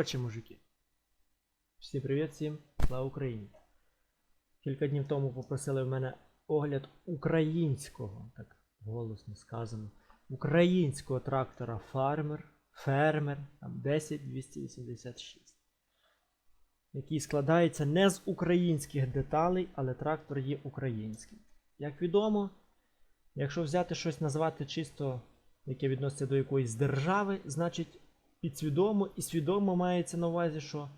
Короче, мужики. Всім привіт, всім слава Україні. Кілька днів тому попросили в мене огляд українського, так голосно сказано, українського трактора Farmer, Фермер там 10286, який складається не з українських деталей, але трактор є український. Як відомо, якщо взяти щось назвати чисто, яке відноситься до якоїсь держави, значить підсвідомо і свідомо мається на увазі, що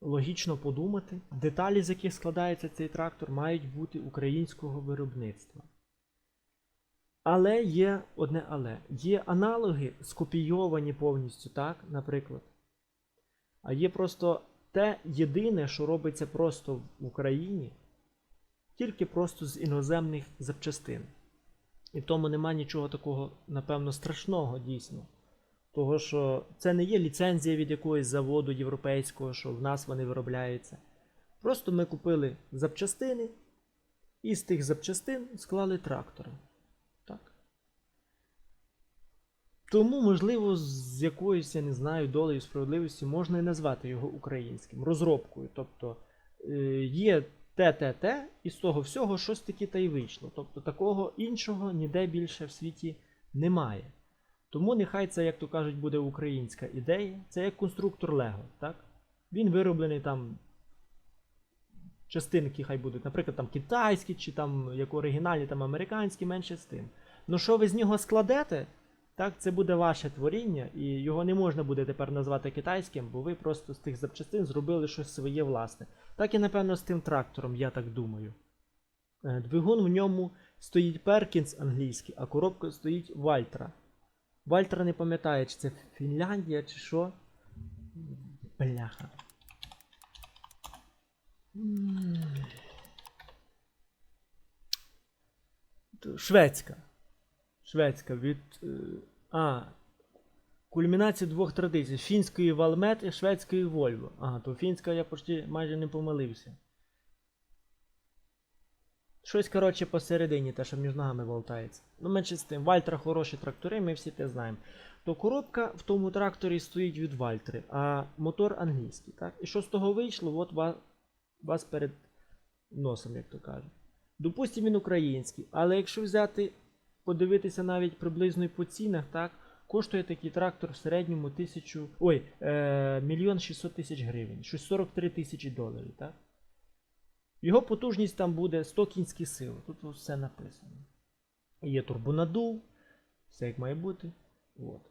логічно подумати, деталі, з яких складається цей трактор, мають бути українського виробництва. Але є одне але. Є аналоги, скопійовані повністю, так, наприклад. А є просто те єдине, що робиться просто в Україні, тільки просто з іноземних запчастин. І тому нема нічого такого, напевно, страшного дійсно. Того, що це не є ліцензія від якогось заводу європейського, що в нас вони виробляються. Просто ми купили запчастини і з тих запчастин склали трактори. Так. Тому, можливо, з якоюсь, я не знаю, долею справедливості можна і назвати його українським, розробкою. Тобто е, є те, і з того всього щось таке та й вийшло. Тобто такого іншого ніде більше в світі немає. Тому нехай це, як то кажуть, буде українська ідея. Це як конструктор Лего, так? Він вироблений там. Частинки хай будуть, наприклад, там китайські, чи там як оригінальні, там американські, менше з тим. Ну що ви з нього складете, так, це буде ваше творіння, і його не можна буде тепер назвати китайським, бо ви просто з тих запчастин зробили щось своє власне. Так і, напевно, з тим трактором, я так думаю. Е, Двигун в ньому стоїть Перкінс англійський, а коробка стоїть Вальтра. Вальтра не пам'ятає, чи це Фінляндія, чи що. Бляха. Шведська. Шведська від. е, А. Кульмінація двох традицій. Фінської Валмет і шведської Вольво. Ага, то фінська я почти майже не помилився. Щось, коротше, посередині, те, що між ногами болтається. Ну, менше з тим, Вальтра хороші трактори, ми всі те знаємо. То коробка в тому тракторі стоїть від Вальтри, а мотор англійський. так? І що з того вийшло, от вас, вас перед носом, як то кажуть. Допустимо, він український, але якщо взяти, подивитися навіть приблизно по цінах, так, коштує такий трактор в середньому тисячу. Ой, е, мільйон 600 тисяч гривень, щось 43 тисячі доларів, так? Його потужність там буде 100 кінських сил. Тут все написано. Є турбонадув, все як має бути. От.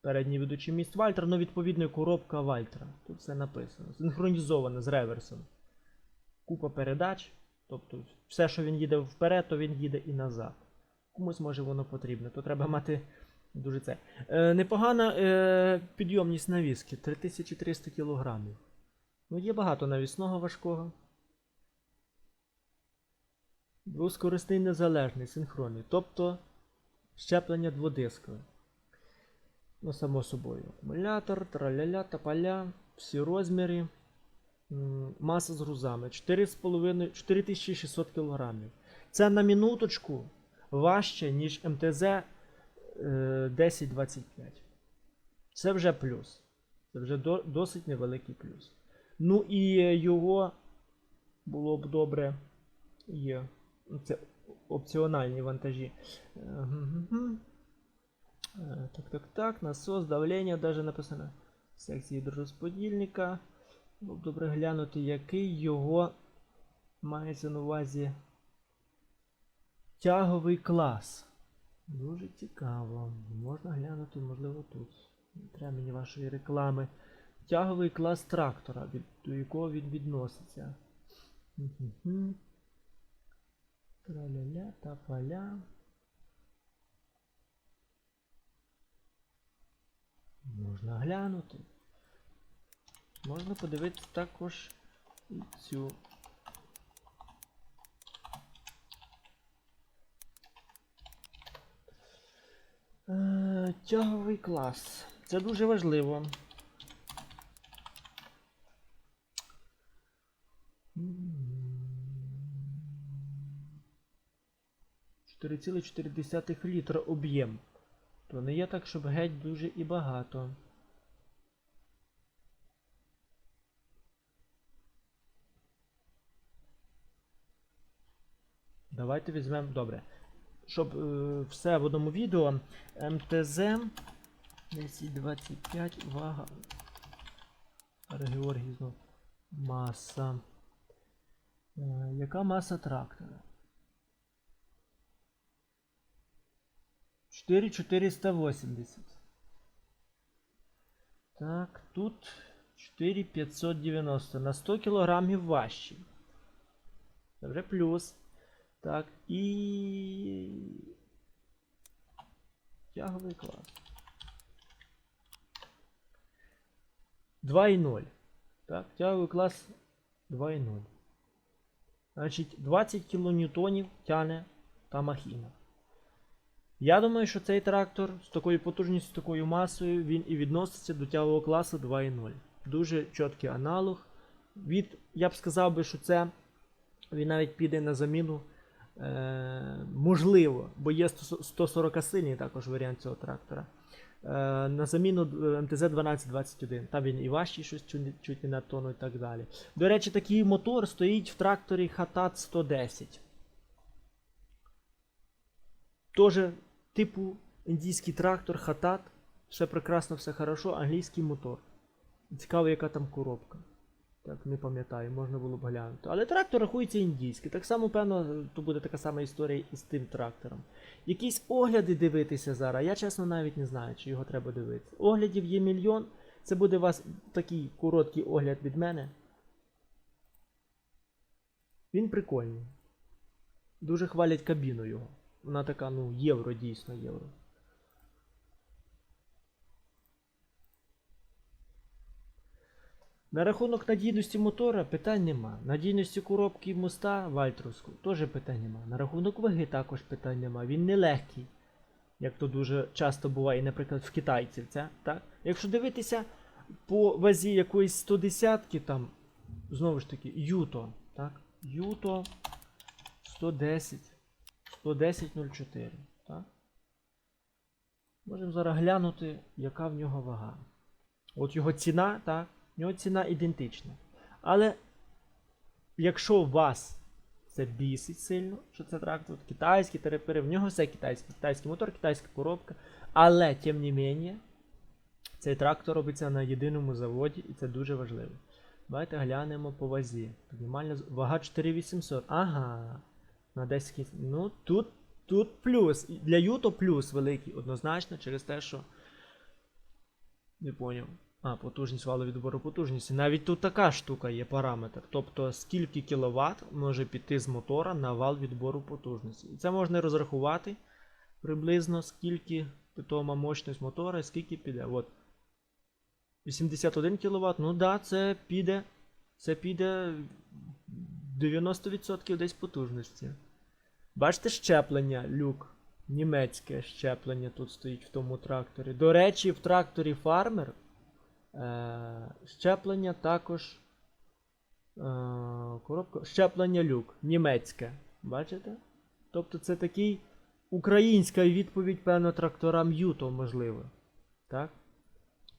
Передній ведучий міст Вальтер, ну відповідно коробка Вальтера. Тут все написано. Синхронізовано з реверсом. Купа передач. Тобто все, що він їде вперед, то він їде і назад. Комусь може воно потрібно, то треба мати дуже це. Е, непогана е, підйомність навіски 3300 кг. Ну, є багато навісного важкого. Двоскорисний незалежний, синхронний. Тобто щеплення дводискове. Ну, само собою. Акумулятор, траляля, тапаля, всі розміри. Маса з грузами 4600 кг. Це на минуточку важче, ніж МТЗ е, 1025. Це вже плюс. Це вже досить невеликий плюс. Ну і його було б добре. Є. Це опціональні вантажі. Е, Так, так, так, насос, давлення, даже написано в секції розподільника. Було добре глянути, який його мається на увазі тяговий клас. Дуже цікаво. Можна глянути, можливо, тут. Не треба мені вашої реклами. Тяговий клас трактора, до якого він відноситься. Траля-ля, та-поля. Можна глянути. Можна подивитися також і цю. Е, Тяговий клас. Це дуже важливо. 0,4 літра об'єм. То не є так, щоб геть дуже і багато. Давайте візьмемо, добре. Щоб е, все в одному відео. МТЗ 1025, вага. Георгій Маса. Е, яка маса трактора? 4480. Так, тут 4590. На 100 кілограмів важчі. Це вже плюс. Так, і. Тяговий клас. 2,0. Так, тяговий клас 2,0. Значить, 20 кілоньютонів тяне та махіна. Я думаю, що цей трактор з такою потужністю, з такою масою, він і відноситься до тягового класу 2.0. Дуже чіткий аналог. Від, я б сказав би, що це він навіть піде на заміну. Е, можливо, бо є 140 сильний також варіант цього трактора. Е, на заміну е, МТЗ 1221. Там він і важчий, щось чуть, не на тонну і так далі. До речі, такий мотор стоїть в тракторі Hatat 110. Тоже типу індійський трактор, хатат. Все прекрасно, все хорошо, англійський мотор. Цікаво, яка там коробка. Так, не пам'ятаю, можна було б глянути. Але трактор рахується індійський. Так само, певно, то буде така сама історія і з тим трактором. Якісь огляди дивитися зараз. Я чесно навіть не знаю, чи його треба дивитися. Оглядів є мільйон. Це буде у вас такий короткий огляд від мене. Він прикольний. Дуже хвалять кабіну його. Вона така, ну, євро, дійсно євро. На рахунок надійності мотора питань нема. Надійності коробки моста Вальтровську теж питань нема. На рахунок ваги також питань нема. Він не легкий. Як то дуже часто буває, наприклад, в китайців. Це, так? Якщо дивитися по вазі якоїсь 110 там, знову ж таки, Юто. Так? Юто 110. 110.04. Так? Можемо зараз глянути, яка в нього вага. От його ціна, так, в нього ціна ідентична. Але якщо вас це бісить сильно, що це трактор, китайський терепери, в нього все китайське, китайський мотор, китайська коробка. Але, тим не менше, цей трактор робиться на єдиному заводі, і це дуже важливо. Давайте глянемо по вазі. Мінімальна вага 4800. Ага. На 10 кінь- Ну, тут, тут плюс. Для Юто плюс великий, однозначно, через те, що. Не поняв. А, потужність валовідбору потужності. Навіть тут така штука є параметр. Тобто, скільки кВт може піти з мотора на вал відбору потужності. І це можна розрахувати приблизно, скільки питома мощність мотора і скільки піде. От. 81 кВт, ну да, це піде. Це піде 90% десь потужності. Бачите щеплення, люк. Німецьке щеплення тут стоїть в тому тракторі. До речі, в тракторі Farmer е, щеплення також. Е, коробка. Щеплення люк. Німецьке. Bачите? Тобто це такий українська відповідь, певно, тракторам Юто, можливо. Так?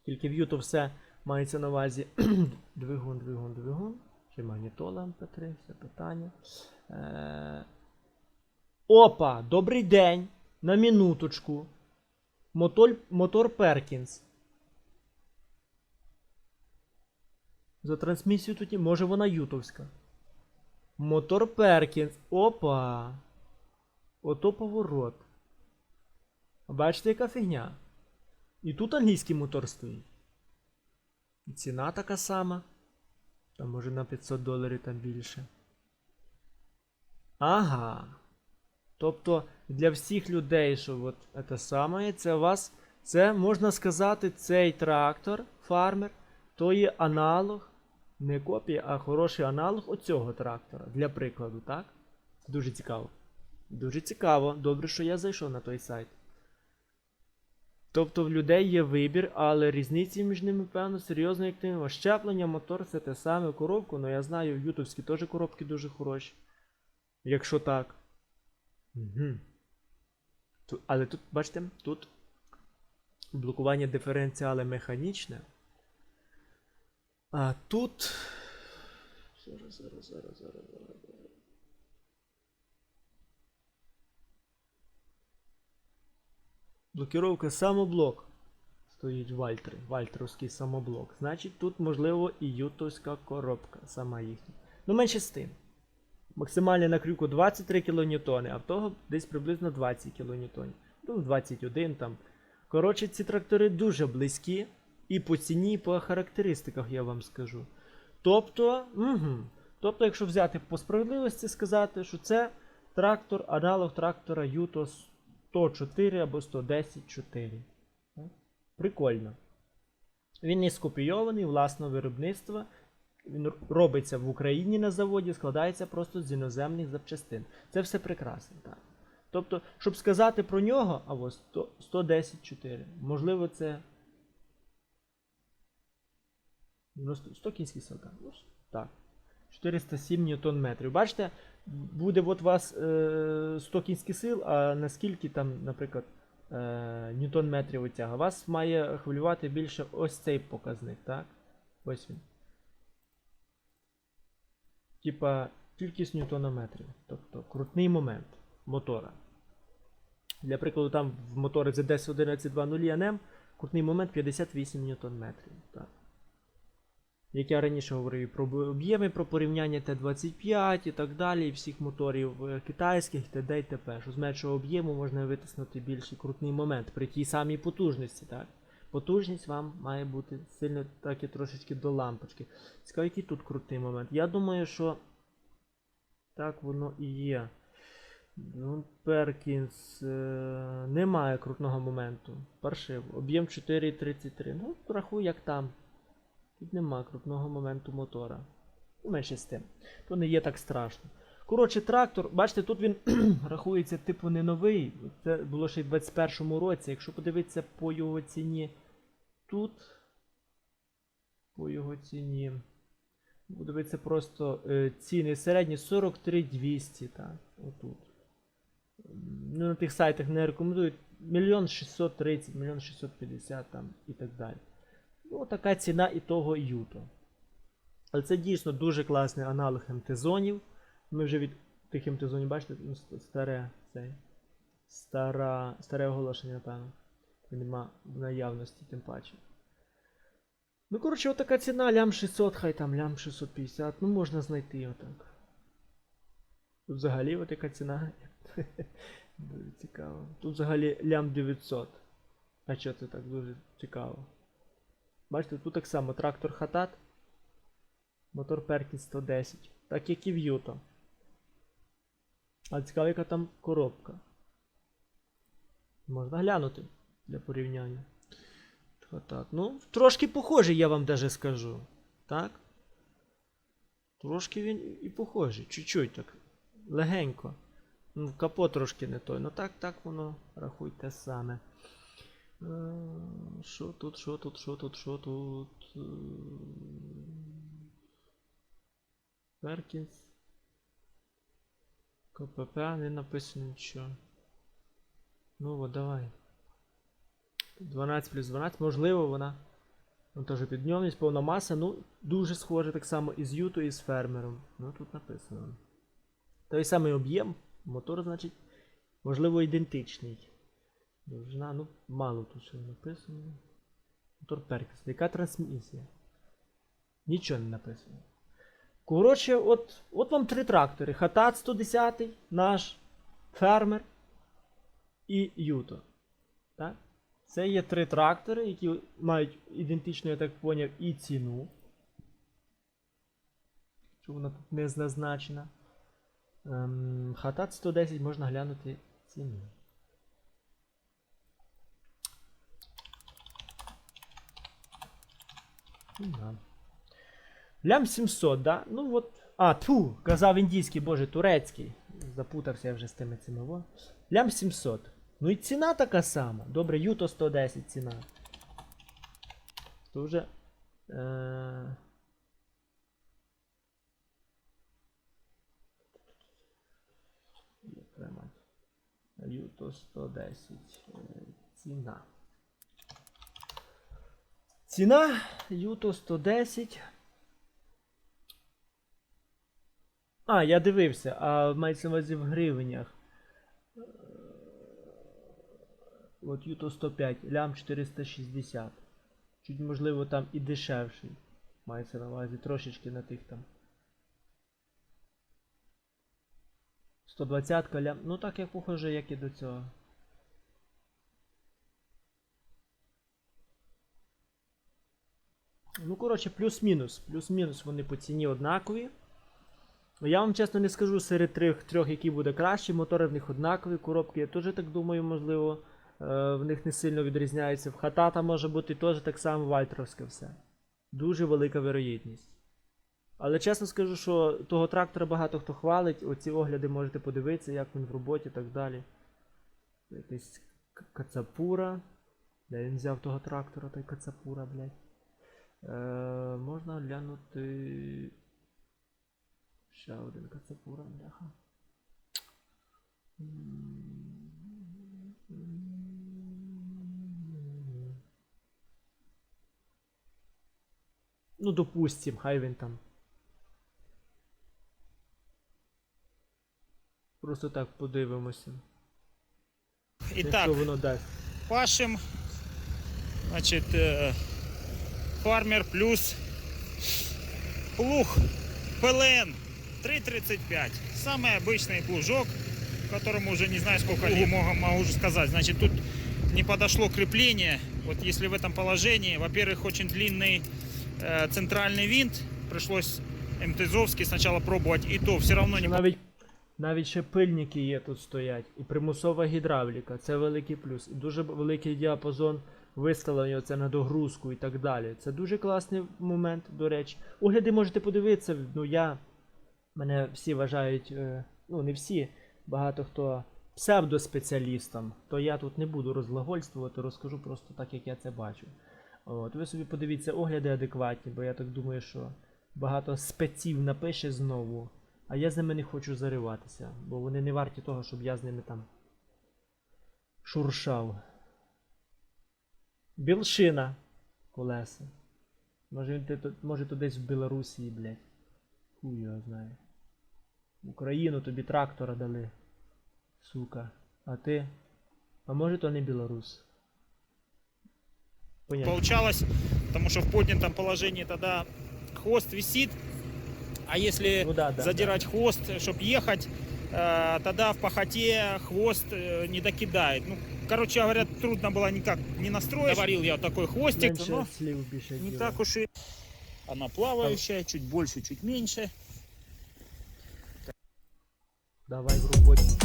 Тільки в Юто все мається на увазі двигун, двигун, двигун. Чи магнітола МП3, все питання. Е... Опа! Добрий день! На минуточку. Мотор, мотор Перкінс. За трансмісію тут. Може вона ютовська. Мотор Перкінс. Опа! Ото поворот. Бачите, яка фігня? І тут англійський мотор стоїть. І ціна така сама. Там може на 500 доларів там більше. Ага. Тобто для всіх людей, що от це саме, це у вас, це можна сказати, цей трактор, фармер, то є аналог, не копія, а хороший аналог оцього трактора. Для прикладу, так? Дуже цікаво. Дуже цікаво. Добре, що я зайшов на той сайт. Тобто в людей є вибір, але різниці між ними, певно, серйозно як нема. Щеплення, мотор це те саме, коробку, ну я знаю, ютубські теж коробки дуже хороші. Якщо так. Угу. Тут, Але тут, бачите, тут блокування диференціали механічне. А тут. Зараз, зараз, зараз, зараз, зараз. Блокіровка самоблок. Стоїть Вальтри, Вальтровський самоблок. Значить, тут, можливо, і ютовська коробка, сама їхня. Ну, менше з тим. Максимальний на крюку 23 кН, а в того десь приблизно 20 кН. Ну, 21 там. Коротше, ці трактори дуже близькі. І по ціні, і по характеристиках я вам скажу. Тобто, угу. тобто, якщо взяти по справедливості сказати, що це трактор, аналог трактора Юто 104 або 110-4. Прикольно. Він не скопійований власного виробництва. Він робиться в Україні на заводі, складається просто з іноземних запчастин. Це все прекрасно. Так. Тобто, щоб сказати про нього, а ось 100, 110-4. Можливо, це. Ну, 100, 100 кінських сил, так. Так. 407 ньютон метрів. Бачите, буде от у вас е, 100 кінських сил, а наскільки там, наприклад, е, ньютон метрів витяга. Вас має хвилювати більше ось цей показник, так? Ось він. Типа кількість ньютонометрів. Тобто крутний момент мотора. Для прикладу, там в мотори ZDS 1120 NM крутний момент 58 ньютон-метрів. Так. Як я раніше говорив про об'єми, про порівняння Т-25 і так далі, і всіх моторів е, китайських, т.д. і т.п. Що з меншого об'єму можна витиснути більший крутний момент при тій самій потужності. Так? Потужність вам має бути сильно так і трошечки до лампочки. Цікаво, який тут крутий момент. Я думаю, що так воно і є. Ну, Перкінс е, немає крутного моменту. Паршив. Об'єм 4,33. Ну, рахуй як там. Тут нема крутного моменту мотора. Менше з тим. То не є так страшно. Коротше, трактор, бачите, тут він рахується типу не новий. Це було ще й в 21-му році. Якщо подивитися по його ціні тут. По його ціні. Подивитися просто е, ціни середні 43 200, так, отут. Ну, на тих сайтах не рекомендують. Мільйон 630, мільйон 650 там і так далі. Ну, така ціна і того Юто. Але це дійсно дуже класний аналог МТ-зонів. Ми вже від тих МТ-зонів, бачите, ну, старе цей. Стара, старе оголошення, напевно. Нема в наявності, тим паче. Ну, коротше, отака ціна, лям 600, хай там лям 650. Ну, можна знайти отак. Тут взагалі от яка ціна. Дуже цікаво. Тут взагалі лям 900. А що це так дуже цікаво? Бачите, тут так само трактор Хатат. Мотор Перкінс 110. Так як і в Юто. А цікаво, яка там коробка. Можна глянути для порівняння. Хатат. Ну, трошки похожий, я вам даже скажу. Так? Трошки він і похожий. Чуть-чуть так. Легенько. Ну, капот трошки не той. Ну так, так воно, рахуйте саме. Е, Що тут, що тут, що тут, що тут? Е, Перкінс. КПП не написано нічого. Ну от, давай. 12 плюс 12, можливо, вона. Ну, теж підйомність, повна маса, ну, дуже схоже так само і з Юту, і з фермером. Ну, тут написано. Той самий об'єм, мотор, значить, можливо, ідентичний. Довжина, ну, мало тут що написано. Мотор Перкс. Яка трансмісія? Нічого не написано. Коротше, от, от вам три трактори. Хатат 110, наш фермер і Юто. Це є три трактори, які мають ідентичну, я так поняв, і ціну. Що вона тут не зазначена. Ем, Хатат 110 можна глянути ціну. Ну. Лям 700, да? Ну от. А, тьфу, казав індійський, боже, турецький. Запутався я вже з тими цими. Лям 700. Ну і ціна така сама. Добре, Юто 110 ціна. То вже. Е... Юто 110. е, Ціна. Ціна Юто 110. А, я дивився, а мається на увазі в гривнях. От Юто 105, лям 460. Чуть можливо там і дешевший. Мається на увазі трошечки на тих там. 120 лям. Ну так як похоже, як і до цього. Ну, коротше, плюс-мінус. Плюс-мінус вони по ціні однакові. Ну, Я вам чесно не скажу серед трьох, трьох який буде краще. Мотори в них однакові, коробки, я теж так думаю, можливо, в них не сильно відрізняється. В хатата може бути теж так само вальтровське все. Дуже велика вирогідність. Але чесно скажу, що того трактора багато хто хвалить. Оці огляди можете подивитися, як він в роботі і так далі. Якийсь кацапура. Де він взяв того трактора, той кацапура, блядь. Е, можна глянути. Ще один кацапура, бляха. Ну, допустим, хай він там. Просто так подивимося. Итак, Якщо воно дасть. пашем, значит, э, фармер плюс плуг ПЛН 3.35. Самый обычный плужок, которому уже не знаю сколько лет могу, могу сказать. Значит, тут не подошло крепление. Вот если в этом положении, во-первых, очень длинный центральный винт, пришлось МТЗовский сначала пробовать, и то все равно не Навіть, навіть ще пильники є тут стоять. І примусова гідравліка. Це великий плюс. І дуже великий діапазон виставлення це на догрузку і так далі. Це дуже класний момент, до речі. Огляди можете подивитися. Ну я. Мене всі вважають. е, ну, не всі, багато хто псевдоспеціалістом, то я тут не буду розглагольствувати, розкажу просто так, як я це бачу. От, ви собі подивіться огляди адекватні, бо я так думаю, що багато спеців напише знову. А я з ними не хочу зариватися, бо вони не варті того, щоб я з ними там шуршав. Білшина колеса. Може він може то десь в Білорусі, блядь. Хуй його знає. Україну тобі трактора дали. Сука. А ти? А може то не білорус? Понятно. получалось, потому что в поднятом положении тогда хвост висит, а если Ну да, да, задирать хвост, чтобы ехать, э, тогда в похоте хвост э, не докидает. Ну, короче говоря, трудно было никак не настроить. Говорил я вот такой хвостик, Менше но слів більше не діла. так уж и... Она плавающая, чуть больше, чуть меньше. Давай в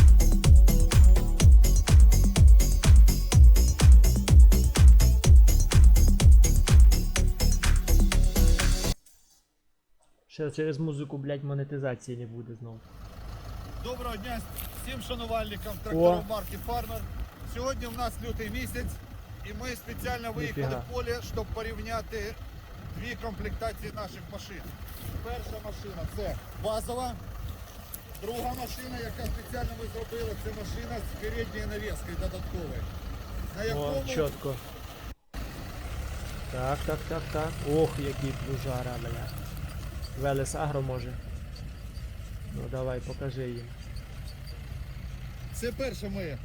Ще через музику, блядь, монетизації не буде знову. Доброго дня всім шанувальникам тракторів марки Farmer. Сьогодні в нас лютий місяць і ми спеціально виїхали Ніфіга. в поле, щоб порівняти дві комплектації наших машин. Перша машина це базова. Друга машина, яка спеціально ми зробили, це машина з передньою навіскою додатковою. На О, чітко. Так, так, так, так. Ох, який плужара, бля. Велес Агро може. Ну давай, покажи їм. Це перше ми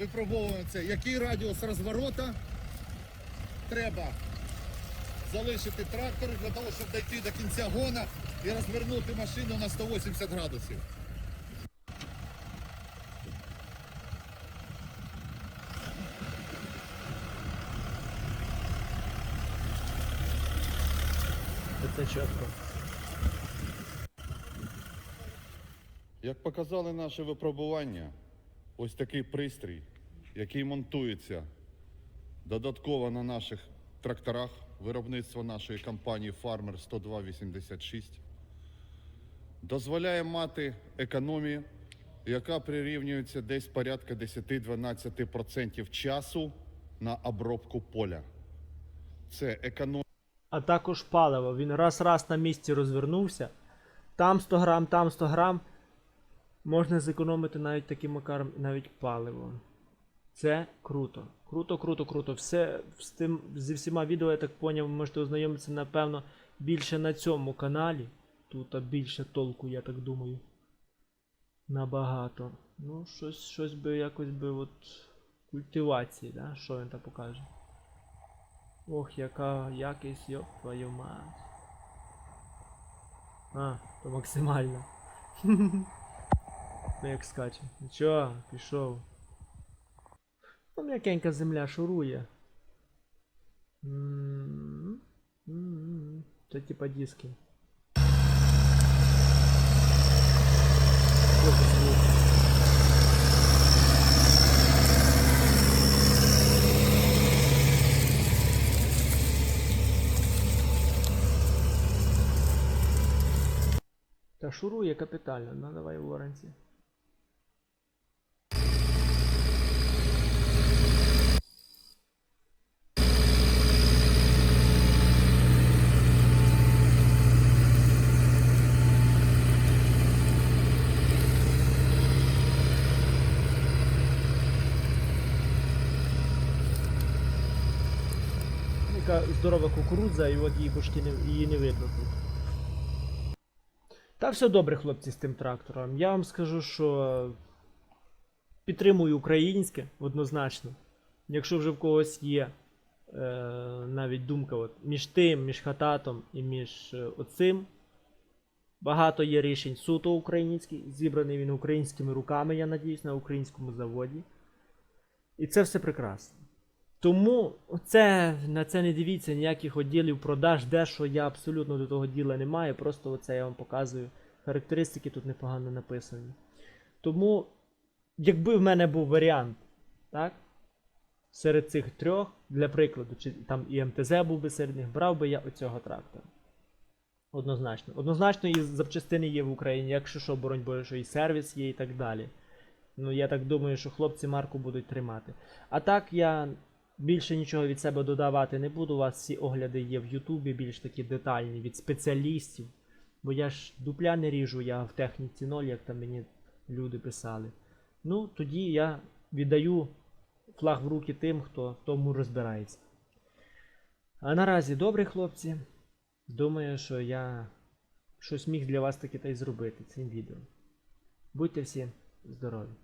випробовуємо це. Який радіус розворота треба залишити трактор для того, щоб дійти до кінця гона і розвернути машину на 180 градусів. Це чітко. Як показали наше випробування, ось такий пристрій, який монтується додатково на наших тракторах виробництва нашої компанії Farmer 10286, дозволяє мати економію, яка прирівнюється десь порядка 10-12% часу на обробку поля. Це економія. А також паливо. Він раз-раз на місці розвернувся. Там 100 грам, там 100 грам. Можна зекономити навіть таким макаром навіть паливо. Це круто. Круто, круто, круто. Все з тим, зі всіма відео, я так поняв, ви можете ознайомитися, напевно, більше на цьому каналі. Тут більше толку, я так думаю. Набагато. Ну, щось, щось би якось би от культивації, да? Що він там покаже? Ох, яка якість, йоп твою мать. А, то максимально. Ну як скаче. Нічого, пішов. Ну, м'якенька земля шурує. Це типа диски. Та шурує капітально, ну давай в оранці. Яка здорова кукурудза, і от її почти не, її не видно тут. Та все добре, хлопці, з тим трактором. Я вам скажу, що підтримую українське однозначно. Якщо вже в когось є е, навіть думка от, між тим, між хататом і між е, оцим. Багато є рішень суто українських, зібраний він українськими руками, я надіюсь, на українському заводі. І це все прекрасно. Тому це, на це не дивіться ніяких відділів продаж, де що я абсолютно до того діла не маю. Просто оце я вам показую. Характеристики тут непогано написані. Тому, якби в мене був варіант, так? Серед цих трьох, для прикладу, чи там і МТЗ був би серед них, брав би я оцього трактора. Однозначно. Однозначно, і запчастини є в Україні, якщо що, боронь Боже, що і сервіс є і так далі. Ну, я так думаю, що хлопці марку будуть тримати. А так я більше нічого від себе додавати не буду. У вас всі огляди є в Ютубі, більш такі детальні від спеціалістів. Бо я ж дупля не ріжу, я в техніці 0, як там мені люди писали. Ну, тоді я віддаю флаг в руки тим, хто в тому розбирається. А наразі добре, хлопці. Думаю, що я щось міг для вас таки та й зробити цим відео. Будьте всі здорові!